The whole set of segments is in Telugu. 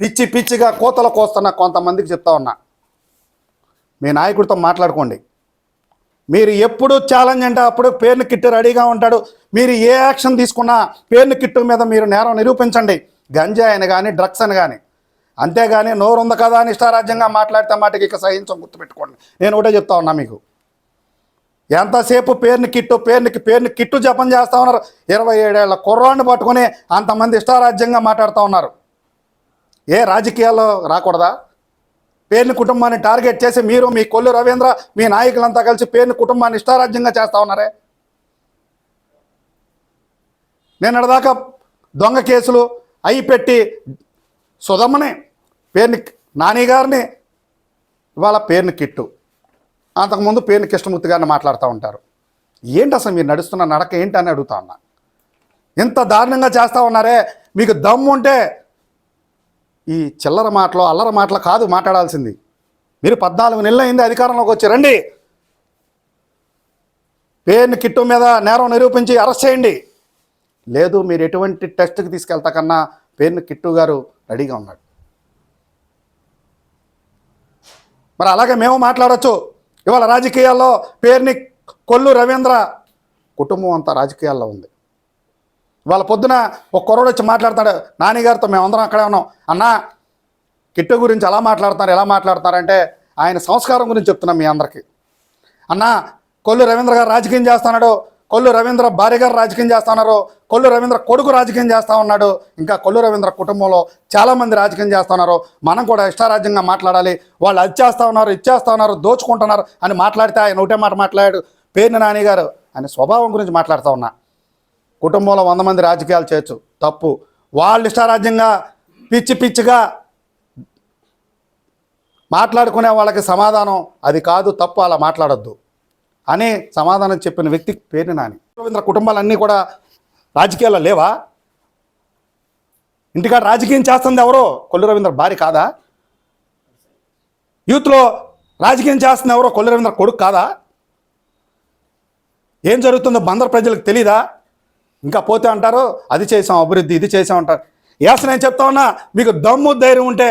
పిచ్చి పిచ్చిగా కోతలు కోస్తున్న కొంతమందికి చెప్తా ఉన్నా. మీ నాయకుడితో మాట్లాడుకోండి. మీరు ఎప్పుడు ఛాలెంజ్ అంటే అప్పుడు పేరుని కిట్టు రెడీగా ఉంటాడు. మీరు ఏ యాక్షన్ తీసుకున్నా పేరుని కిట్టు మీద మీరు నేరం నిరూపించండి. గంజాయి అని కానీ డ్రగ్స్ అని కానీ అంతేగాని నోరు ఉంది కదా అని ఇష్టారాజ్యంగా మాట్లాడితే మాటకి ఇక సహించం గుర్తుపెట్టుకోండి. నేను ఒకటే చెప్తా ఉన్నా మీకు. ఎంతసేపు పేరుని కిట్టు పేరుని పేరుని కిట్టు జపం చేస్తా ఉన్నారు? ఇరవై ఏడేళ్ళ కుర్రాన్ని పట్టుకుని అంతమంది ఇష్టారాజ్యంగా మాట్లాడుతూ ఉన్నారు. ఏ రాజకీయాల్లో రాకూడదా? పేరుని కుటుంబాన్ని టార్గెట్ చేసి మీరు మీ కొల్లు రవీంద్ర మీ నాయకులంతా కలిసి పేరుని కుటుంబాన్ని ఇష్టారాజ్యంగా చేస్తా ఉన్నారే? నేను దాకా దొంగ కేసులు అయి పెట్టి సుధమ్మని పేరుని నాని గారిని ఇవాళ పేరుని కిట్టు. అంతకుముందు పేరుని కృష్ణమూర్తి గారిని మాట్లాడుతూ ఉంటారు. ఏంటి అసలు మీరు నడుస్తున్న నడక ఏంటి అని అడుగుతా ఉన్నా. ఇంత దారుణంగా చేస్తూ ఉన్నారే మీకు దమ్ము ఉంటే ఈ చిల్లర మాటలు అల్లర మాటలు కాదు మాట్లాడాల్సింది. మీరు పద్నాలుగు నెలలు అయింది అధికారంలోకి వచ్చి రండి. పేరుని కిట్టు మీద నేరం నిరూపించి అరెస్ట్ చేయండి. లేదు మీరు ఎటువంటి టెస్ట్కి తీసుకెళ్తా కన్నా పేరుని కిట్టు గారు రెడీగా ఉన్నాడు. మరి అలాగే మేము మాట్లాడొచ్చు. ఇవాళ రాజకీయాల్లో పేరుని కొల్లు రవీంద్ర కుటుంబం అంతా రాజకీయాల్లో ఉంది. వాళ్ళ పొద్దున ఒక కుర్రోడు వచ్చి మాట్లాడతాడు నాన్నగారితో మేమందరం అక్కడే ఉన్నాం. అన్నా కిట్టు గురించి ఎలా మాట్లాడుతున్నారు ఎలా మాట్లాడుతున్నారంటే ఆయన సంస్కారం గురించి చెప్తున్నాం మీ అందరికీ. అన్నా కొల్లు రవీంద్ర గారు రాజకీయం చేస్తున్నాడు కొల్లు రవీంద్ర భార్య గారు రాజకీయం చేస్తున్నారు కొల్లు రవీంద్ర కొడుకు రాజకీయం చేస్తూ ఉన్నాడు. ఇంకా కొల్లు రవీంద్ర కుటుంబంలో చాలామంది రాజకీయం చేస్తున్నారు మనం కూడా ఇష్టారాజ్యంగా మాట్లాడాలి. వాళ్ళు అది చేస్తూ ఉన్నారు ఇచ్చేస్తూ ఉన్నారు దోచుకుంటున్నారు అని మాట్లాడితే ఆయన ఒకటే మాట మాట్లాడాడు. పేరుని నాని గారు ఆయన స్వభావం గురించి మాట్లాడుతూ ఉన్నా. కుటుంబంలో వంద మంది రాజకీయాలు చేయొచ్చు. తప్పు. వాళ్ళు ఇష్టారాజ్యంగా పిచ్చి పిచ్చిగా మాట్లాడుకునే వాళ్ళకి సమాధానం అది కాదు తప్పు అలా మాట్లాడొద్దు. అని సమాధానం చెప్పిన వ్యక్తి పేరు నాని. రవీంద్ర కుటుంబాలన్నీ కూడా రాజకీయాల్లో లేవా? ఇంటికాడ రాజకీయం చేస్తుంది ఎవరో? కొల్లు రవీంద్ర భార్య కాదా? యూత్లో రాజకీయం చేస్తుంది ఎవరో కొల్లు రవీంద్ర కొడుకు కాదా? ఏం జరుగుతుందో బందర్ ప్రజలకు తెలీదా? ఇంకా పోతే అంటారు అది చేసాం అభివృద్ధి ఇది చేసాం అంటారు. యాస నేను చెప్తా ఉన్నా మీకు దమ్ము ధైర్యం ఉంటే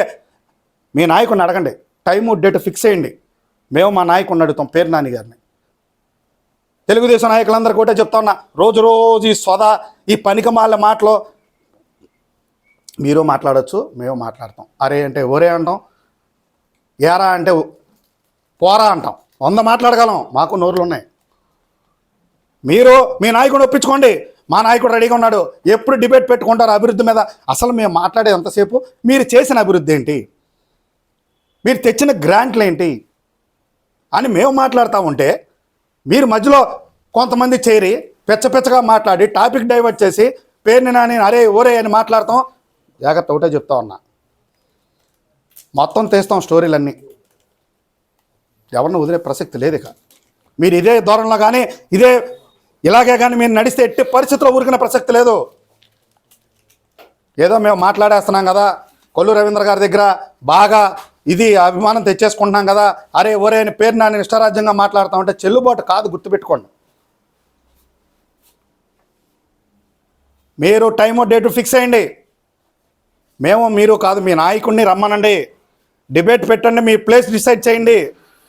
మీ నాయకుడిని అడగండి. టైము డేట్ ఫిక్స్ చేయండి. మేము మా నాయకుడిని అడుగుతాం పేరు నాని గారిని. తెలుగుదేశం నాయకులందరికీ కూడా చెప్తా ఉన్నా రోజు రోజు ఈ సొద ఈ పనికమాల మాటలు మీరు మాట్లాడచ్చు మేము మాట్లాడతాం. అరే అంటే ఒరే అంటాం ఏరా అంటే పోరా అంటాం. వంద మాట్లాడగలం మాకు నోరులు ఉన్నాయి మీరు మీ నాయకుడు ఒప్పించుకోండి. మా నాయకుడు రెడీగా ఉన్నాడు. ఎప్పుడు డిబేట్ పెట్టుకుంటారు అభివృద్ధి మీద అసలు మేము మాట్లాడే ఎంతసేపు మీరు చేసిన అభివృద్ధి ఏంటి? మీరు తెచ్చిన గ్రాంట్లు ఏంటి అని మేము మాట్లాడుతూ ఉంటే మీరు మధ్యలో కొంతమంది చేరి పెచ్చపెచ్చగా మాట్లాడి టాపిక్ డైవర్ట్ చేసి పేరుని నాని అరే ఓరే అని మాట్లాడతాం. జాగ్రత్త ఒకటే చెప్తా ఉన్నా. మొత్తం తీస్తాం స్టోరీలన్నీ. ఎవరిని వదిలే ప్రసక్తి లేదు ఇక. మీరు ఇదే ధోరణిలో కానీ ఇదే ఇలాగే కానీ మీరు నడిస్తే ఎట్టి పరిస్థితుల్లో ఊరికిన ప్రసక్తి లేదు. ఏదో మేము మాట్లాడేస్తున్నాం కదా కొల్లు రవీంద్ర గారి దగ్గర బాగా ఇది అభిమానం తెచ్చేసుకుంటున్నాం కదా. అరే ఒరే అని పేరు నాని ఇష్టరాజ్యంగా మాట్లాడుతా ఉంటే చెల్లుబాటు కాదు గుర్తుపెట్టుకోండి. మీరు టైము డేటు ఫిక్స్ అయ్యండి. మేము మీరు కాదు మీ నాయకుడిని రమ్మనండి. డిబేట్ పెట్టండి మీ ప్లేస్ డిసైడ్ చేయండి.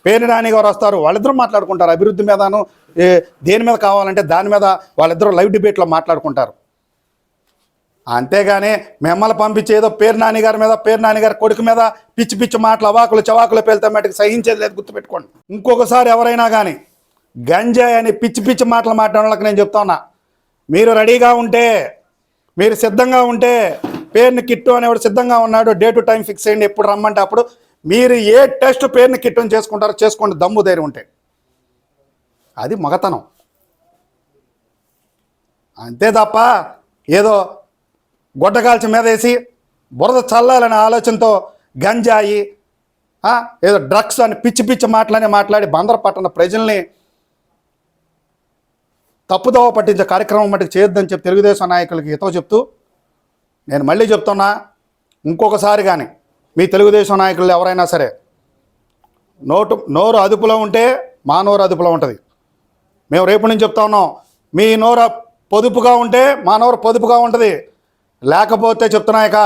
పేరు నాని గారు వస్తారు వాళ్ళిద్దరూ మాట్లాడుకుంటారు. అభివృద్ధి మీదను దేని మీద కావాలంటే దాని మీద వాళ్ళిద్దరూ లైవ్ డిబేట్లో మాట్లాడుకుంటారు. అంతేగాని మిమ్మల్ని పంపించి ఏదో పేరు నాన్నగారి మీద పేరు నాన్నగారి కొడుకు మీద పిచ్చి పిచ్చి మాటలు అవాకులు చవాకులు పేలితే మటుకు సహించేది లేదు గుర్తుపెట్టుకోండి. ఇంకొకసారి ఎవరైనా కానీ గంజాయి అని పిచ్చి పిచ్చి మాటలు మాట్లాడే వాళ్ళకి నేను చెప్తా మీరు రెడీగా ఉంటే మీరు సిద్ధంగా ఉంటే పేరుని కిట్టు అనేవాడు సిద్ధంగా ఉన్నాడు డే టు టైం ఫిక్స్ చేయండి ఎప్పుడు రమ్మంటే అప్పుడు. మీరు ఏ టెస్ట్ పేరుని కిట్టుని చేసుకుంటారో చేసుకోండి దమ్ము ధైర్యం ఉంటే. అది మగతనం. అంతే తప్ప ఏదో గొడ్డకాల్చి మీద వేసి బురద చల్లాలనే ఆలోచనతో గంజాయి ఏదో డ్రగ్స్ అని పిచ్చి పిచ్చి మాటలని మాట్లాడి బందర పట్టణ ప్రజల్ని తప్పుదోవ పట్టించే కార్యక్రమం మటుకు చేయొద్దని చెప్పి తెలుగుదేశం నాయకులకి హితవు చెప్తూ నేను మళ్ళీ చెప్తున్నా ఇంకొకసారి కానీ మీ తెలుగుదేశం నాయకులు ఎవరైనా సరే నోటు నోరు అదుపులో ఉంటే మా నోరు అదుపులో ఉంటుంది. మేము రేపు నుంచి చెప్తా ఉన్నాం మీ నోరు పొదుపుగా ఉంటే మానవుడు పొదుపుగా ఉంటుంది. లేకపోతే చెప్తున్నాయక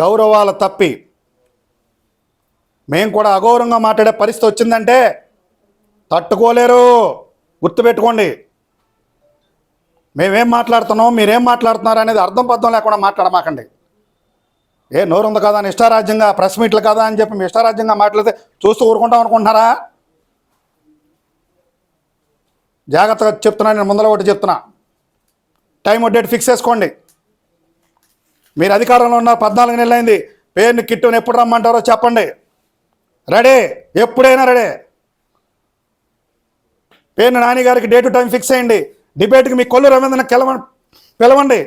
గౌరవాల గౌరవాలు తప్పి. మేము కూడా అగౌరవంగా మాట్లాడే పరిస్థితి వచ్చిందంటే తట్టుకోలేరు. గుర్తుపెట్టుకోండి. మేమేం మాట్లాడుతున్నాం మీరేం మాట్లాడుతున్నారు అనేది అర్థం పద్ధం లేకుండా మాట్లాడమాకండి. ఏ నోరు ఉంది కదా అని ఇష్టారాజ్యంగా ప్రెస్ మీట్లు కదా అని చెప్పి మీ ఇష్టారాజ్యంగా మాట్లాడితే చూస్తూ ఊరుకుంటాం అనుకుంటున్నారా? జాగ్రత్తగా చెప్తున్నా నేను ముందర ఒకటి చెప్తున్నా. టైం డేట్ ఫిక్స్ చేసుకోండి. మీరు అధికారంలో ఉన్న పద్నాలుగు నెలలైంది. పేరుని కిట్టుని ఎప్పుడు రమ్మంటారో చెప్పండి. రెడీ? ఎప్పుడైనా రెడీ? పేరుని నాని గారికి డే టు టైం ఫిక్స్ అయ్యండి డిబేట్కి మీ కొల్లు రవీంద్రని కెలవ పిలవండి.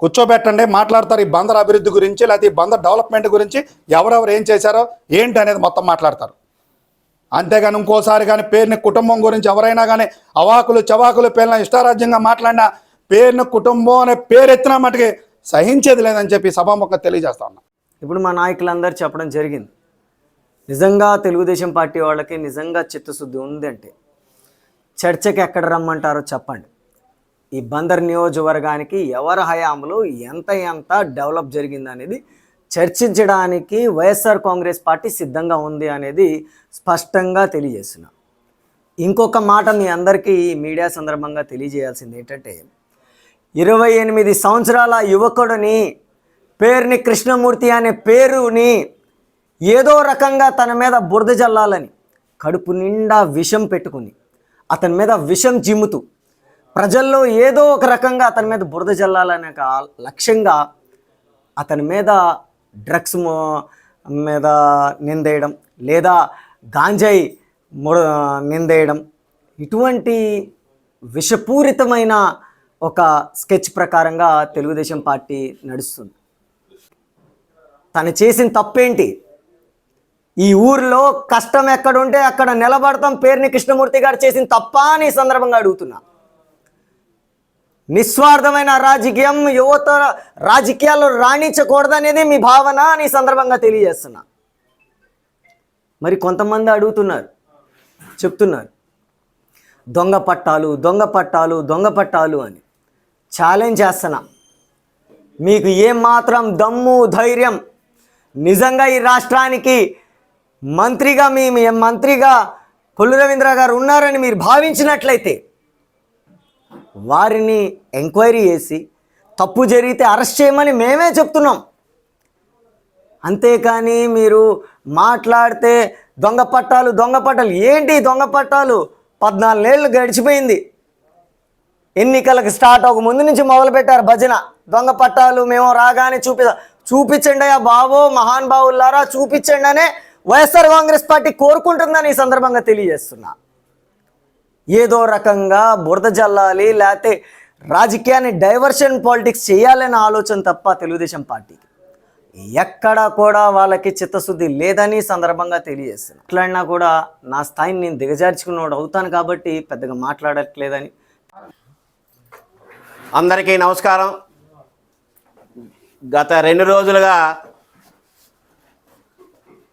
కూర్చోబెట్టండి. మాట్లాడతారు ఈ బందర్ అభివృద్ధి గురించి లేకపోతే ఈ బందర్ డెవలప్మెంట్ గురించి ఎవరెవరు ఏం చేశారో ఏంటి అనేది మొత్తం మాట్లాడతారు. అంతేగాని ఇంకోసారి కానీ పేరుని కుటుంబం గురించి ఎవరైనా కానీ అవాకులు చవాకులు పేర్ల ఇష్టారాజ్యంగా మాట్లాడినా పేరున కుటుంబం అనే పేరు ఎత్తినా మటుకి సహించేది లేదని చెప్పి సభాముఖంగా తెలియజేస్తా ఉన్నా. ఇప్పుడు మా నాయకులందరూ చెప్పడం జరిగింది. నిజంగా తెలుగుదేశం పార్టీ వాళ్ళకి నిజంగా చిత్తశుద్ధి ఉందంటే చర్చకి ఎక్కడ రమ్మంటారో చెప్పండి. ఈ బందర్ నియోజకవర్గానికి ఎవరి హయాంలో ఎంత ఎంత డెవలప్ జరిగింది అనేది చర్చించడానికి వైఎస్ఆర్ కాంగ్రెస్ పార్టీ సిద్ధంగా ఉంది అనేది స్పష్టంగా తెలియజేస్తున్నా. ఇంకొక మాట మీ అందరికీ మీడియా సందర్భంగా తెలియజేయాల్సింది ఏంటంటే ఇరవై ఎనిమిది సంవత్సరాల యువకుడిని పేరుని కృష్ణమూర్తి అనే పేరుని ఏదో రకంగా తన మీద బురద జల్లాలని కడుపు నిండా విషం పెట్టుకుని అతని మీద విషం జిమ్ముతూ ప్రజల్లో ఏదో ఒక రకంగా అతని మీద బురద జల్లాలనే ఒక లక్ష్యంగా అతని మీద డ్రగ్స్ మీద నిందేయడం లేదా గాంజాయి నిందేయడం ఇటువంటి విషపూరితమైన ఒక స్కెచ్ ప్రకారంగా తెలుగుదేశం పార్టీ నడుస్తుంది. తను చేసిన తప్పేంటి? ఈ ఊర్లో కష్టం ఎక్కడుంటే అక్కడ నిలబడతాం పేరుని కృష్ణమూర్తి గారు చేసిన తప్ప అని సందర్భంగా అడుగుతున్నా. నిస్వార్థమైన రాజకీయం యువత రాజకీయాల్లో రాణించకూడదనేది మీ భావన అని సందర్భంగా తెలియజేస్తున్నా. మరి కొంతమంది అడుగుతున్నారు చెప్తున్నారు. దొంగ పట్టాలు దొంగ పట్టాలు దొంగ పట్టాలు అని. ఛాలెంజ్ చేస్తున్నా. మీకు ఏం మాత్రం దమ్ము ధైర్యం నిజంగా ఈ రాష్ట్రానికి మంత్రిగా మీ మీ మంత్రిగా కొల్లు రవీంద్ర గారు ఉన్నారని మీరు భావించినట్లయితే వారిని ఎంక్వైరీ చేసి తప్పు జరిగితే అరెస్ట్ చేయమని మేమే చెప్తున్నాం. అంతేకాని మీరు మాట్లాడితే దొంగ పట్టాలు దొంగ పట్టాలు. ఏంటి దొంగ పట్టాలు? పద్నాలుగేళ్ళు గడిచిపోయింది. ఎన్నికలకు స్టార్ట్ అవ్వక ముందు నుంచి మొదలు పెట్టారు భజన. దొంగ పట్టాలు మేము రాగానే చూపి చూపించండి అయ్యా బాబో మహాన్ బావులారా చూపించండి అనే వైఎస్ఆర్ కాంగ్రెస్ పార్టీ కోరుకుంటుందని ఈ సందర్భంగా తెలియజేస్తున్నా. ఏదో రకంగా బురద జల్లాలి లేకపోతే రాజకీయాన్ని డైవర్షన్ పాలిటిక్స్ చేయాలనే ఆలోచన తప్ప తెలుగుదేశం పార్టీకి ఎక్కడ కూడా వాళ్ళకి చిత్తశుద్ధి లేదని సందర్భంగా తెలియజేస్తున్నా. మాట్లాడినా కూడా నా స్థాయిని నేను దిగజార్చుకున్నవాడు అవుతాను కాబట్టి పెద్దగా మాట్లాడట్లేదని అందరికీ నమస్కారం. గత రెండు రోజులుగా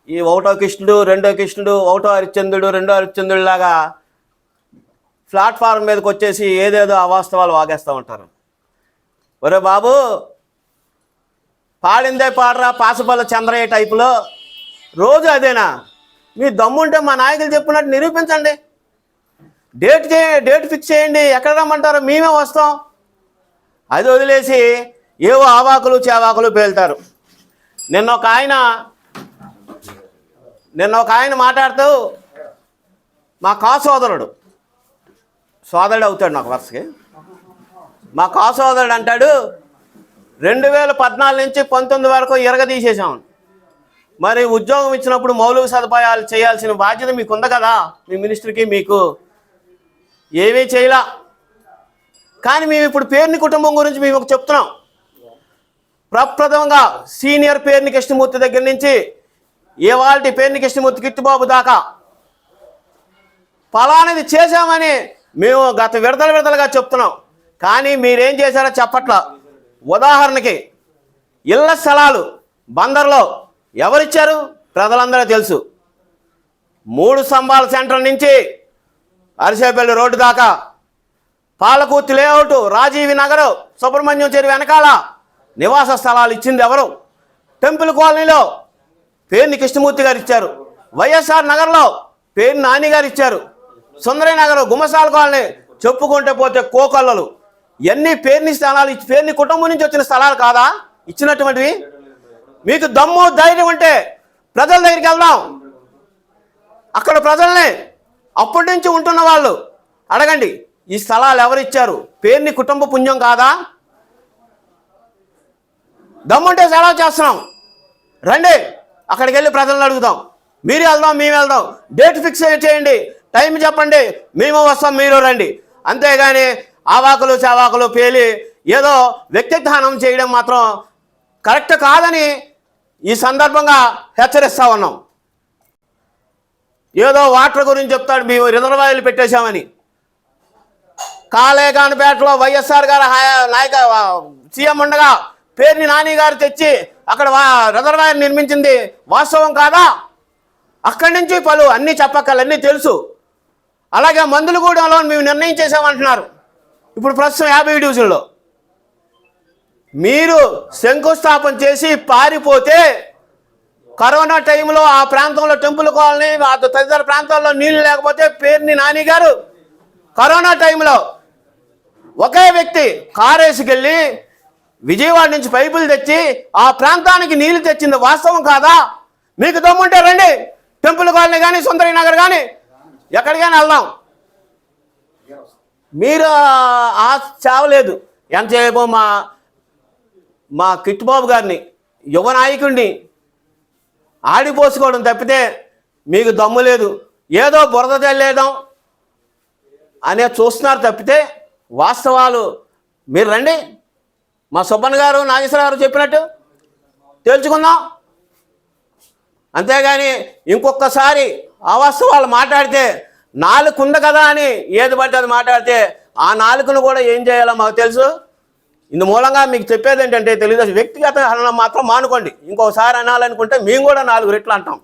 ఈ ఒకటో కృష్ణుడు రెండో కృష్ణుడు ఒకటో హరిశ్చంద్రుడు రెండో హరిశ్చంద్రుడిలాగా ప్లాట్ఫారం మీదకి వచ్చేసి ఏదేదో అవాస్తవాలు వాగేస్తూ ఉంటారు. ఒరే బాబు పాడిందే పాడరా పాసపల్ల చంద్రయ్య టైపులో? రోజు అదేనా? మీ దమ్ముంటే మా నాయకులు చెప్పినట్టు నిరూపించండి. డేట్ చే డేట్ ఫిక్స్ చేయండి. ఎక్కడ రమ్మంటారో మేమే వస్తాం. అది వదిలేసి ఏవో ఆవాకులు చేవాకులు పేలుతారు. నిన్న ఒక ఆయన నిన్న ఒక ఆయన మాట్లాడుతూ మా కా సోదరుడు. సోదరుడు అవుతాడు నాకు వరుసకి. మా కా సోదరుడు అంటాడు రెండు వేల పద్నాలుగు నుంచి పంతొమ్మిది వరకు ఎరగదీసేసాం మరి ఉద్యోగం ఇచ్చినప్పుడు మౌలిక సదుపాయాలు చేయాల్సిన బాధ్యత మీకు ఉంది కదా మీ మినిస్టర్కి మీకు. ఏమీ చేయలా. కానీ మేము ఇప్పుడు పేరుని కుటుంబం గురించి మేము ఒక చెప్తున్నాం. ప్రప్రథమంగా సీనియర్ పేరుని కృష్ణమూర్తి దగ్గర నుంచి ఇవాళ పేరుని కృష్ణమూర్తి కిట్టుబాబు దాకా ఫలానిది చేశామని మేము గత విడతల విడతలుగా చెప్తున్నాం. కానీ మీరేం చేశారో చెప్పట్ల. ఉదాహరణకి ఇళ్ళ స్థలాలు బందర్లో ఎవరిచ్చారు? ప్రజలందరూ తెలుసు. మూడు స్తంభాల సెంటర్ నుంచి అరిసేపల్లి రోడ్డు దాకా పాలకూర్తి లేఅవుట్ రాజీవి నగర్ సుబ్రహ్మణ్యం చెరువు వెనకాల నివాస స్థలాలు ఇచ్చింది ఎవరు? టెంపుల్ కాలనీలో పేరుని కృష్ణమూర్తి గారు ఇచ్చారు. వైఎస్ఆర్ నగర్లో పేరు నాని గారు ఇచ్చారు. సుందరయ్య నగర్ గుమసాల కాలనీ చెప్పుకుంటే పోతే కోకొల్లలు. ఎన్ని పేరుని స్థలాలు పేరుని కుటుంబం నుంచి వచ్చిన స్థలాలు కాదా? ఇచ్చినటువంటివి? మీకు దమ్ము ధైర్యం ఉంటే ప్రజల దగ్గరికి వెళ్దాం. అక్కడ ప్రజల్ని అప్పటి నుంచి ఉంటున్న వాళ్ళు అడగండి. ఈ స్థలాలు ఎవరిచ్చారు? పేరుని కుటుంబ పుణ్యం కాదా? దమ్ముంటే సెలవు చేస్తున్నాం. రండి అక్కడికి వెళ్ళి ప్రజలను అడుగుదాం. మీరు వెళ్దాం మేము వెళ్దాం. డేట్ ఫిక్స్ చేయండి. టైం చెప్పండి. మేము వస్తాం మీరు రండి. అంతేగాని ఆవాకులు చావాకులు పేలి ఏదో వ్యక్తిత్వానం చేయడం మాత్రం కరెక్ట్ కాదని ఈ సందర్భంగా హెచ్చరిస్తా ఉన్నాం. ఏదో వాటర్ గురించి చెప్తాడు మేము రిజర్వాయర్లు పెట్టేశామని. కాలేగానపేటలో వైఎస్ఆర్ గారు నాయక సీఎం ఉండగా పేరుని నాని గారు తెచ్చి అక్కడ వా- రిజర్వాయర్ నిర్మించింది. వాస్తవం కాదా? అక్కడి నుంచి పలు అన్నీ చెప్పక్కలన్నీ తెలుసు. అలాగే మందులగూడెంలో మేము నిర్ణయం చేసామంటున్నారు ఇప్పుడు ప్రస్తుతం యాభై డివిజన్లో. మీరు శంకుస్థాపన చేసి పారిపోతే కరోనా టైంలో ఆ ప్రాంతంలో టెంపుల్ కాలనీ తదితర ప్రాంతాల్లో నీళ్ళు లేకపోతే పేరుని నాని గారు కరోనా టైంలో ఒకే వ్యక్తి కారేసుకెళ్ళి విజయవాడ నుంచి పైపులు తెచ్చి ఆ ప్రాంతానికి నీళ్ళు తెచ్చింది వాస్తవం కాదా? మీకు దమ్ముంటే రండి. టెంపుల్ కాలనీ కానీ సుందరి నగర్ కానీ ఎక్కడికైనా వెళ్దాం. మీరు ఆ- ఆ చావలేదు ఎంతసేపు మా మా కిట్టుబాబు గారిని యువ నాయకుడిని ఆడిపోసుకోవడం తప్పితే మీకు దమ్ము లేదు. ఏదో బురద తెల్లేదాం అనే చూస్తున్నారు తప్పితే వాస్తవాలు. మీరు రండి. మా సుబ్బన్ గారు నాగేశ్వర గారు చెప్పినట్టు తేల్చుకుందాం. అంతేగాని ఇంకొకసారి అవాస్తవాలు మాట్లాడితే నాలుగు ఉంది కదా అని ఏది పడితే అది మాట్లాడితే ఆ నాలుగును కూడా ఏం చేయాలో మాకు తెలుసు. ఇందు మూలంగా మీకు చెప్పేది ఏంటంటే తెలుగుదేశం వ్యక్తిగత హననం మాత్రం మానుకోండి. ఇంకోసారి అనాలనుకుంటే మేము కూడా నాలుగు రెట్లు అంటాం.